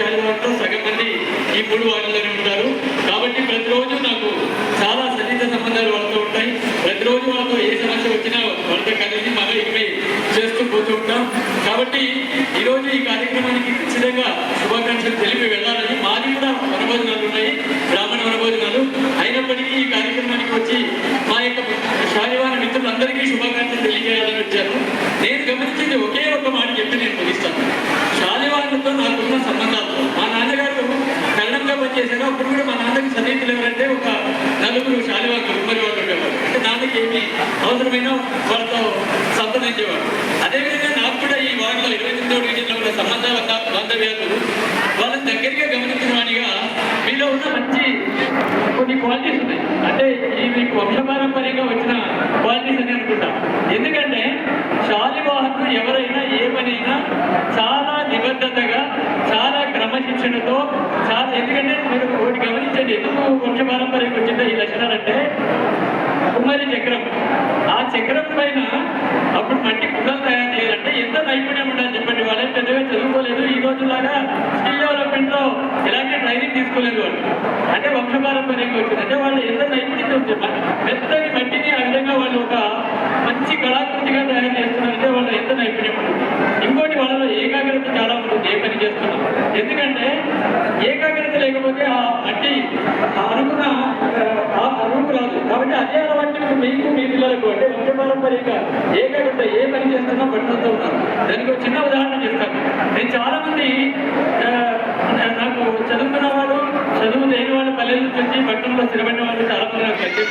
శాలివారితో సగం మంది ఈ మూడు వార్డులోనే ఉంటారు. కాబట్టి ప్రతిరోజు నాకు చాలా సన్నిహిత సంబంధాలు వాళ్ళతో ఉంటాయి. ప్రతిరోజు వాళ్ళతో ఏ సమస్య వచ్చినా వాళ్ళతో కలిసి మమేకమై చేస్తూ పోతూ ఉంటాం. కాబట్టి ఈరోజు ఈ కార్యక్రమానికి ఖచ్చితంగా శుభాకాంక్షలు తెలిపి వెళ్ళాలని మాది కూడా వనభోజనాలు ఉన్నాయి. బ్రాహ్మణ వనభోజనాలు. అయినప్పటికీ ఈ కార్యక్రమానికి వచ్చి మా యొక్క శాలివాన మిత్రులందరికీ శుభాకాంక్షలు తెలియజేయాలని వచ్చాను. నేను గమనించింది ఒకే ఒక మాట చెప్పి నేను ముగిస్తాను శాలివాన్లతో నాకున్న సంబంధాలతో మా నాన్నగారు కళ్ళంగా పనిచేశారు అప్పుడు కూడా మా నాన్నకి సన్నిహితులు ఎవరంటే ఒక నలుగురు శాలివాన్లు ఉమ్మడి వాళ్ళు ఉండేవారు అంటే నాన్నకి ఏమి అవసరమైన వాళ్ళతో సంప్రదించేవారు. అదేవిధంగా నాకు కూడా ఈ వార్డులో ఇరవై తొమ్మిదో డివిజన్లో ఉన్న సంబంధ బాంధవ్యాలు వాళ్ళని దగ్గరగా గమనించిన వాడిగా మీలో ఉన్న మంచి కొన్ని క్వాలిటీస్ ఉన్నాయి. అంటే ఈ మీకు వంశపారంపర్యంగా వచ్చిన క్వాలిటీస్ అని అనుకుంటా. ఎందుకంటే శాలివాహకులు ఎవరైనా ఏమనైనా చాలా నిబద్ధతగా చాలా క్రమశిక్షణతో చాలా ఎందుకంటే మీరు ఒకటి గమనించండి ఎందుకు వంశపారంపర్యంగా వచ్చిందో ఈ లక్షణాలంటే కుమారి చక్రం. ఆ చక్రం పైన అప్పుడు మట్టి కుండలు తయారు చేయాలంటే ఎంత నైపుణ్యం ఉండాలి చెప్పండి. వాళ్ళేం పెద్దగా చదువుకోలేదు. ఈ రోజులాగా స్కిల్ డెవలప్మెంట్లో ఎలాంటి ట్రైనింగ్ తీసుకోలేదు వాళ్ళు. అంటే వంశపారంపర్యంగా వచ్చింది. అంటే వాళ్ళు ఎంత నైపుణ్యం ఉంది పెద్దని మట్టిని ఆ విధంగా వాళ్ళు ఒక మంచి కళాకృతి తయారు చేస్తున్నారంటే వాళ్ళు ఎంత నైపుణ్యం ఉంటుంది ఇంకోటి వాళ్ళలో ఏకాగ్రత చాలా ఉంటుంది ఏ పని చేస్తున్నారు ఎందుకంటే ఏకాగ్రత అంటే ఆ మట్టి ఆ అనుకున్న రాదు కాబట్టి అదే అలవాటు ఇప్పుడు మీకు మీ పిల్లలకు. అంటే వంశపారంపర్యంగా ఏకాగ్రత ఏ పని చేస్తున్నా పట్టుదలతో ఉన్నారు దానికి ఒక చిన్న ఉదాహరణ చెప్తాను. నేను చాలా మంది నాకు చదువుకున్న వాళ్ళు చదువు లేని వాళ్ళు పల్లెల నుంచి వచ్చి పట్టణంలో స్థిరపడిన వాళ్ళు చాలా మంది నాకు పరిచయం